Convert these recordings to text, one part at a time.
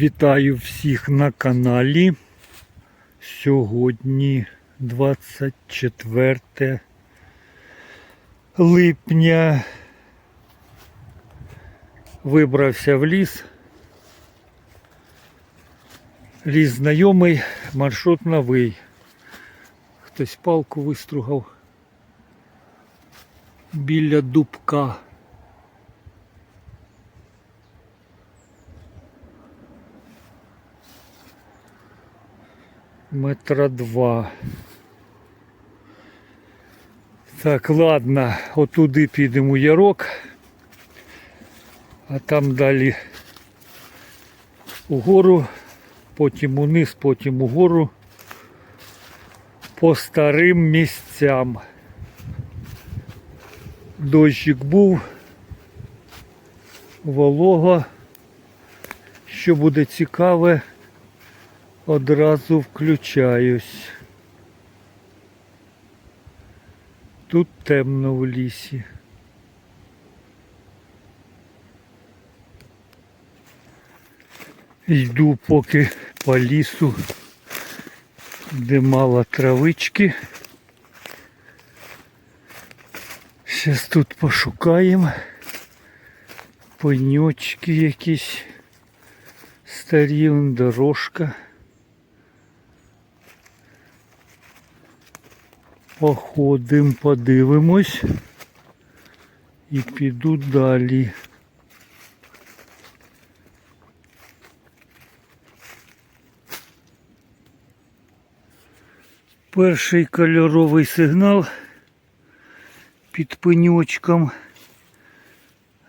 Вітаю всіх на каналі. Сьогодні 24 липня. Вибрався в ліс. Ліс знайомий, маршрут новий. Хтось палку вистругав біля дубка. Метра два. Так, ладно, отуди підемо ярок, а там далі угору, потім униз, потім угору по старим місцям. Дощик був, волога. Що буде цікаве, одразу включаюсь. Тут темно в лісі. Йду поки по лісу, де мало травички. Зараз тут пошукаємо пеньочки якісь старі, дорожка. Походимо, подивимось і піду далі. Перший кольоровий сигнал під пеньочком,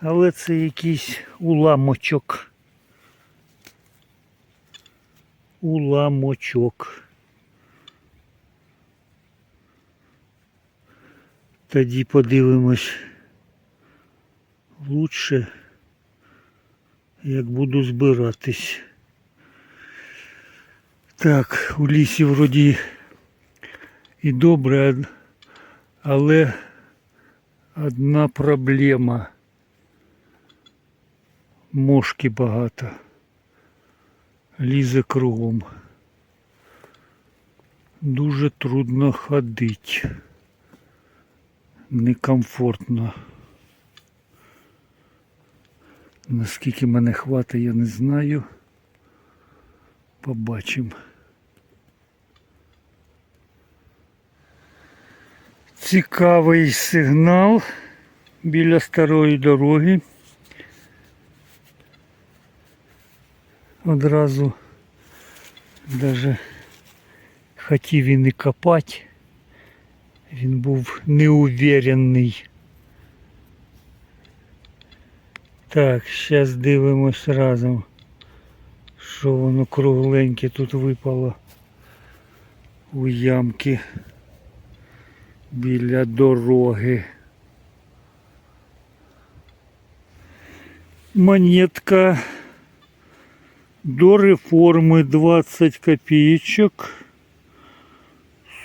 але це якийсь уламочок. Уламочок. Тоді подивимось лучше, як буду збиратись. Так, у лісі вроді і добре, але одна проблема. Мошки багато. Лізе кругом. Дуже трудно ходити. Некомфортно. Наскільки мене хватить, я не знаю. Побачимо. Цікавий сигнал біля старої дороги. Одразу даже хотів і не копати. Він був неуверенний. Так, зараз дивимось разом, що воно кругленьке тут випало у ямки біля дороги. Монетка до реформи 20 копійочок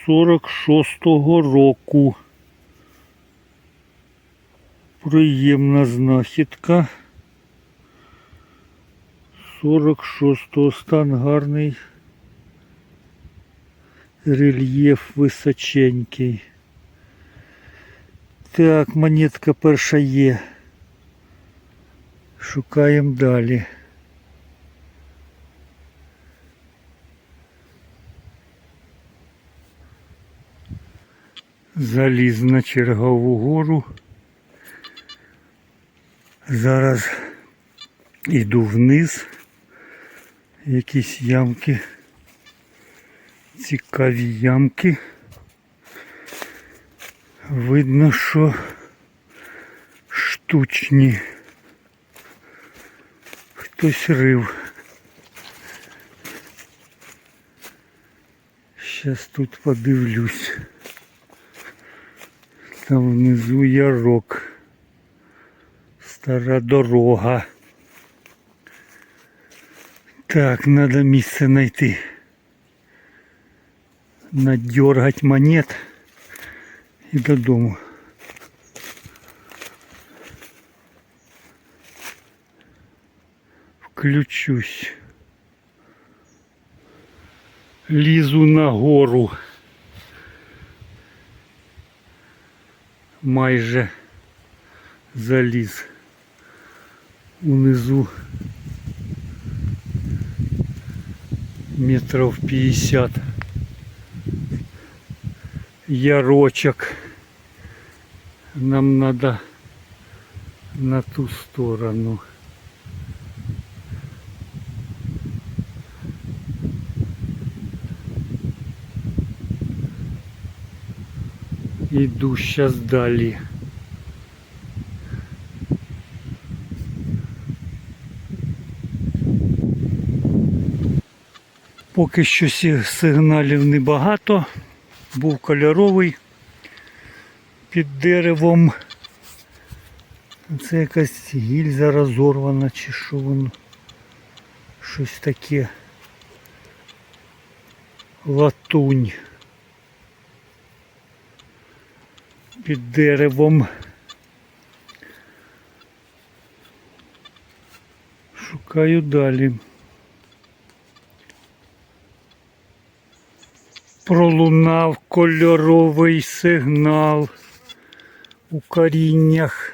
46-го року. Приємна знахідка. 46-го стан гарний. Рельєф височенький. Так, монетка перша є. Шукаємо далі. Заліз на чергову гору. Зараз йду вниз. Якісь ямки. Цікаві ямки. Видно, що штучні. Хтось рив. Зараз тут подивлюсь. Там внизу ярок. Стара дорога. Так, треба місце знайти. Надергать монет і додому. включусь. Лізу на гору. Майже заліз. Унизу метров 50. Ярочок. Нам надо на ту сторону. Иду сейчас далі. Поки що сигналів небагато. Був кольоровий під деревом. Це якась гільза розорвана чи що воно. Щось таке. Латунь. Під деревом. Шукаю далі. Пролунав кольоровий сигнал у коріннях.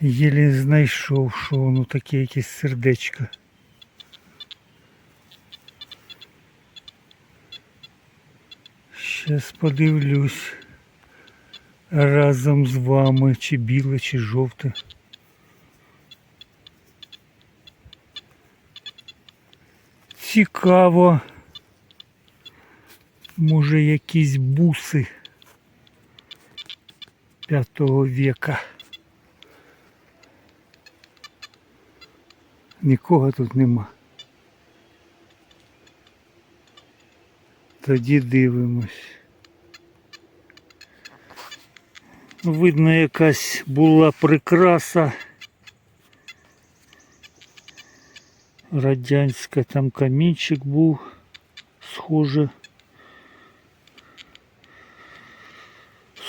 Єлі знайшов, що воно таке якесь сердечко. Щас подивлюсь разом з вами, чи біле, чи жовте. Цікаво. Може якісь буси п'ятого віка. Нікого тут нема. Тоді дивимось. Видно, якась була прикраса. Радянська там камінчик був схоже.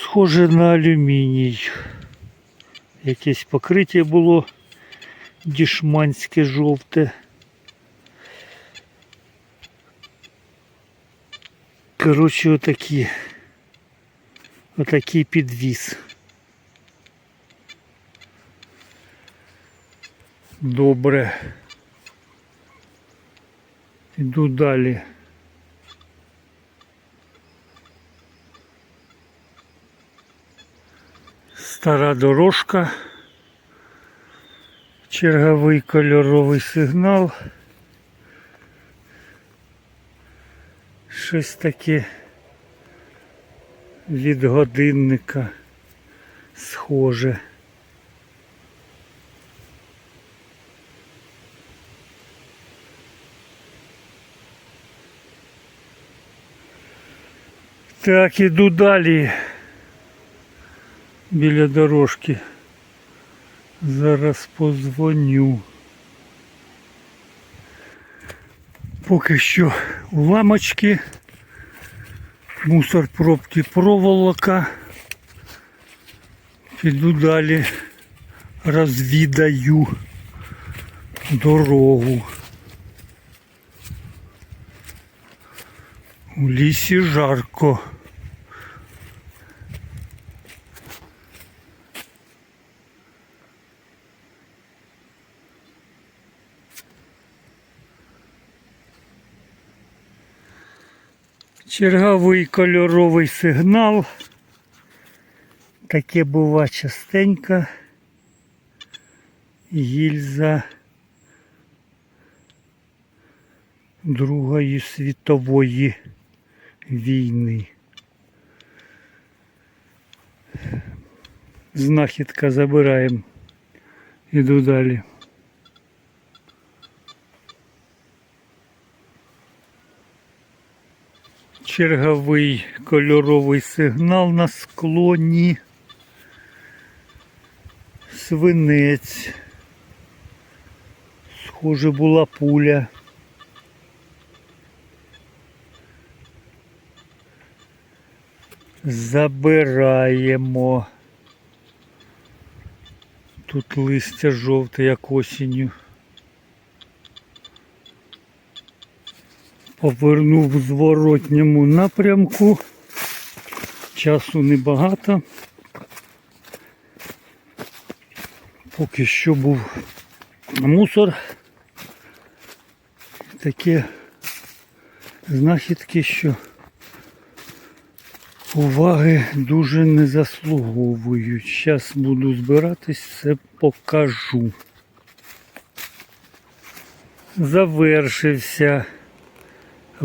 Схоже на алюміній. Якесь покриття було дішманське жовте. Коротше, отакі. Отакий підвіз. Добре. Іду далі. Стара дорожка. Черговий кольоровий сигнал. Щось таке від годинника схоже. Так, іду далі біля дорожки. Зараз позвоню. Поки що уламочки, мусор пробки проволока. Піду далі розвідаю дорогу. У лісі жарко. Черговий кольоровий сигнал. Таке бува частенько. Гільза Другої світової війни. Знахідка забираємо. Іду далі. Черговий кольоровий сигнал на склоні. Свинець. Схоже була пуля. Забираємо. Тут листя жовте, як осінню. Повернув в зворотньому напрямку. Часу небагато. Поки що був мусор. Таке знахідки, що уваги дуже не заслуговують. Зараз буду збиратись, все покажу. Завершився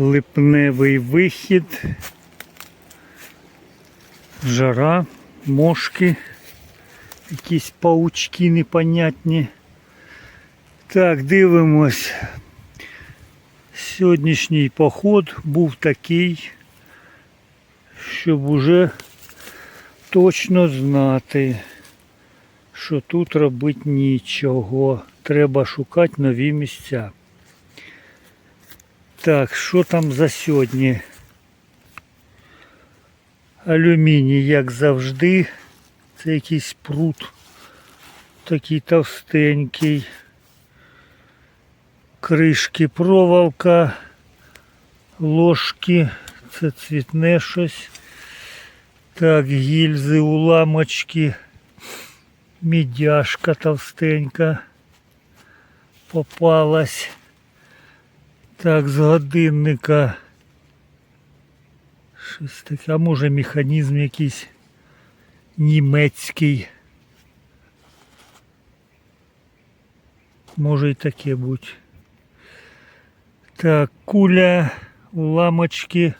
липневий вихід. Жара, мошки, якісь паучки непонятні. Так, дивимось. Сьогоднішній поход був такий, щоб уже точно знати, що тут робити нічого. Треба шукати нові місця. Так, що там за сьогодні? Алюміній, як завжди. Це якийсь прут. Такий товстенький. Кришки, проволока, ложки, це цвітне щось. Так, гільзи, уламочки, мідяшка товстенька попалась. Так, з годинника. Щось таке, а може механізм якийсь німецький. Може і таке бути. Так, куля, уламочки.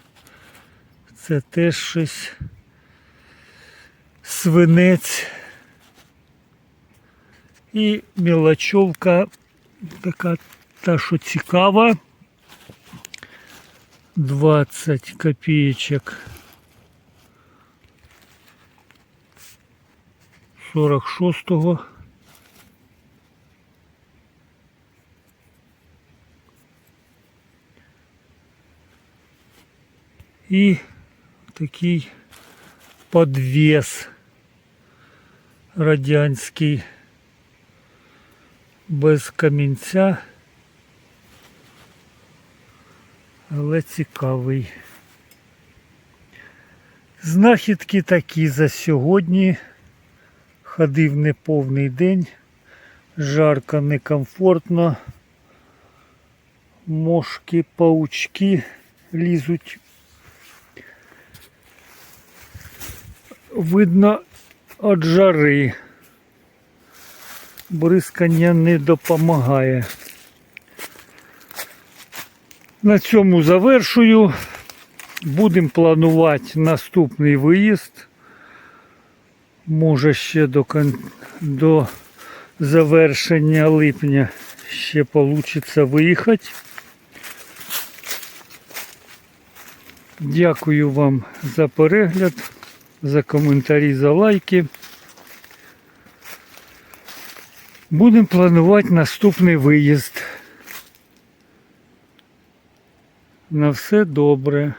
Це теж щось. Свинець. І мілочовка така та, що цікава. 20 копеечек. 46-го. І такий подвес радянський без камінця, але цікавий. Знахідки такі за сьогодні. Ходив неповний день, жарко, некомфортно. Мошки, паучки лізуть. Видно від жари. Бризкання не допомагає. На цьому завершую. Будемо планувати наступний виїзд. Може ще до, кон- до завершення липня ще вийде виїхати. Дякую вам за перегляд, за коментарі, за лайки. Будемо планувати наступний виїзд. На все добре.